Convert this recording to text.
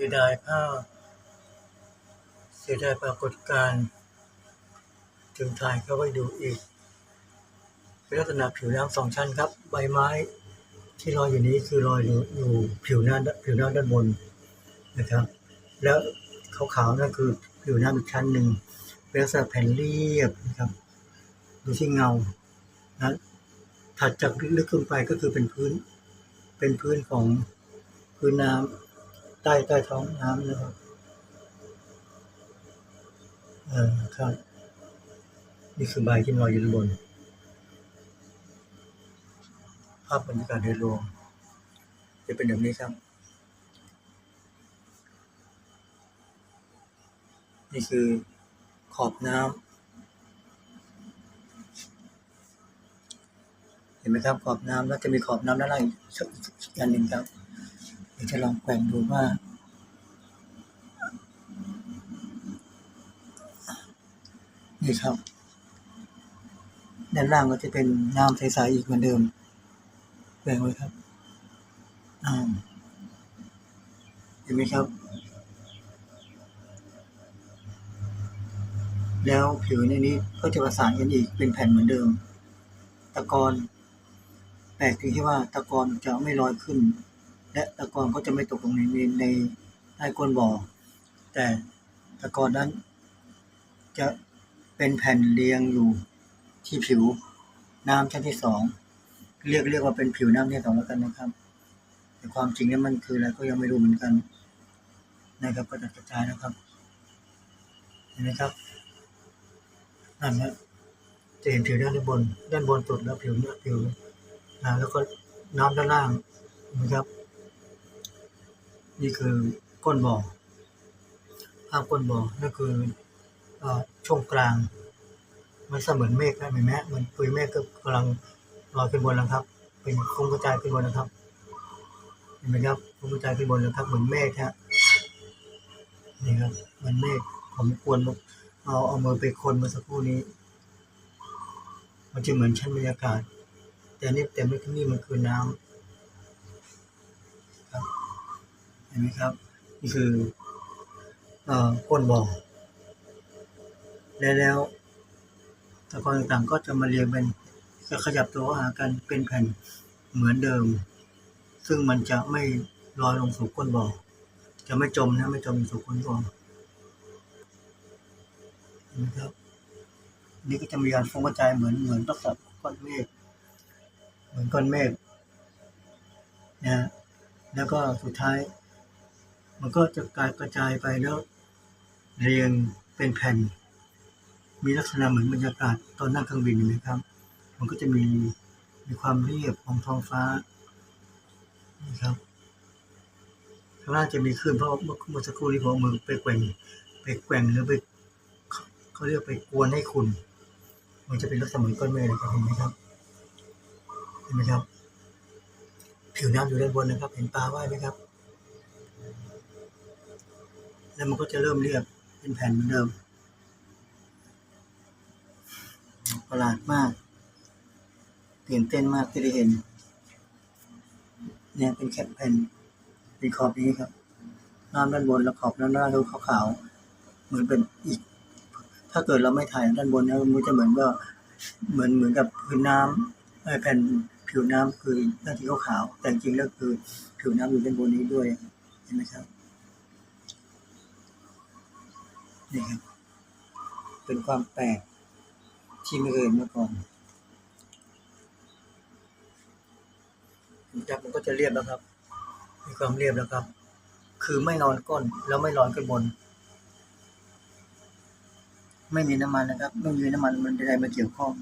สียดายภาพ เสียดายปรากฏการณ์ถึงถ่ายเข้าไปดูอีกเป็นลักษณะผิวน้ำสองชั้นครับ ใบไม้ที่ลอยอยู่นี้คือลอยอยู่อยู่ผิวน้ำผิวน้ำด้านบนนะครับ แล้วขาวๆนั่นคือผิวน้ำอีกชั้นหนึ่งเป็นลักษณะแผ่นเรียบนะครับดูที่เงานะถัดจากลึกขึ้นไปก็คือเป็นพื้น เป็นพื้นของพื้นน้ำ ใต้ใต้ท้องน้ำนะครับเออครับ นี่คือใบที่ลอยอยู่บน ภาพบรรยากาศโดยรวมจะเป็นแบบนี้ครับ นี่คือขอบน้ำเห็นไหมครับขอบน้ำแล้วจะมีขอบน้ำด้านล่างอีกอีกอันหนึ่งครับ ดี๋ยวจะลองแกว่งดูว่า นี่ครับ ด้านล่างก็จะเป็นน้ำใสๆอีกเหมือนเดิมแบ่งไว้ครับอ่าเห็นไหมครับ แล้วผิวในนี้ก็จะประสานกันอีกเป็นแผ่นเหมือนเดิม ตะกอนแปลกตรงที่ว่าตะกอนจะไม่ลอยขึ้น และตะกอนก็จะไม่ตกลงในในในใต้ก้นบ่อ แต่ตะกอนนั้น จะเป็นแผ่นเรียงอยู่ที่ผิวน้ำชั้นที่สองเรียกเรียกว่าเป็นผิวน้ำชั้นสองแล้วกันนะครับ แต่ความจริงนั้นมันคืออะไรก็ยังไม่รู้เหมือนกันนะครับก็จะกระจายนะครับ เห็นไหมครับนั่นนะจะเห็นผิวด้านบน ด้านบนสุดแล้วผิวเนื้อผิวนะแล้วก็น้ำด้านล่างนไหมครับ นี่คือก้นบ่อภาพก้นบ่อนั่นคืออ่อช่วงกลาง มันเสมือนเมฆนะเห็นไหมมันปุยเมฆก็กำลังลอยขึ้นบนแล้วครับ เป็นฟุ้งกระจายขึ้นบนนะครับเห็นไหมครับฟุ้งกระจายขึ้นบนแล้วครับ เหมือนเมฆฮะนี่ครับมือนเมฆผมกวนเอาเอามือไปคนเมื่อสักครู่นี้ มันจะเหมือนชั้นบรรยากาศ แต่นี่แต่ไม่ที่นี่มันคือน้ำ ห็นไหมครับ นี่คือเอ่อก้นบ่อและแล้วตะกอนต่างๆก็จะมาเรียงเป็นจะขยับตัวหากันเป็นแผ่นเหมือนเดิม ซึ่งมันจะไม่ลอยลงสู่ก้นบ่อจะไม่จมนะไม่จมสู่ก้นบ่อเห็นไหมครับนี่ก็จะมีการฟงกระจายเหมือนเหมือนลักษณะก้อนเมฆเหมือนก้อนเมฆนะฮะแล้วก็สุดท้าย มันก็จะกลายกระจายไปแล้ว เรียงเป็นแผ่น มีลักษณะเหมือนบรรยากาศตอนนั่งเครื่องบินเห็นไหมครับ มันก็จะมีมีความเรียบของท้องฟ้านะครับข้างล่างจะมีคลื่นเพราะเมื่อสักครู่นี้ผมเอามือไปแกว่งไปแกว่งหรือไปเขาเขาเรียกไปกวนให้คุณ มันจะเป็นลักษณะเหมือนก้อนเมฆนะครับเห็นไหมครับเห็นไหมครับ ผิวน้ำอยู่ด้านบนนะครับ เห็นปลาว่ายไหมครับ แล้วมันก็จะเริ่มเรียบเป็นแผ่นเหมือนเดิม ประหลาดมากตื่นเต้นมากที่ได้เห็น เนี่ยเป็นแค่แผ่นเป็นขอบนี้ครับน้ำด้านบนแล้วขอบด้านล่างก็ขาวๆเหมือนเป็นอีก ถ้าเกิดเราไม่ถ่ายด้านบนนะมันจะเหมือนว่าเหมือนเหมือนกับพื้นน้ำเอ่อแผ่นผิวน้ำคือด้านที่ขาวๆแต่จริงๆแล้วคือผิวน้ำอยู่ด้านบนนี้ด้วยเห็นไหมครับ นี่ครับ เป็นความแปลกที่ไม่เคยเห็นมาก่อนจับมันก็จะเรียบแล้วครับ มีความเรียบแล้วครับ คือไม่นอนก้นแล้วไม่ร้อนขึ้นบน ไม่มีน้ำมันนะครับ ไม่มีน้ำมันมันใดๆมาเกี่ยวข้อง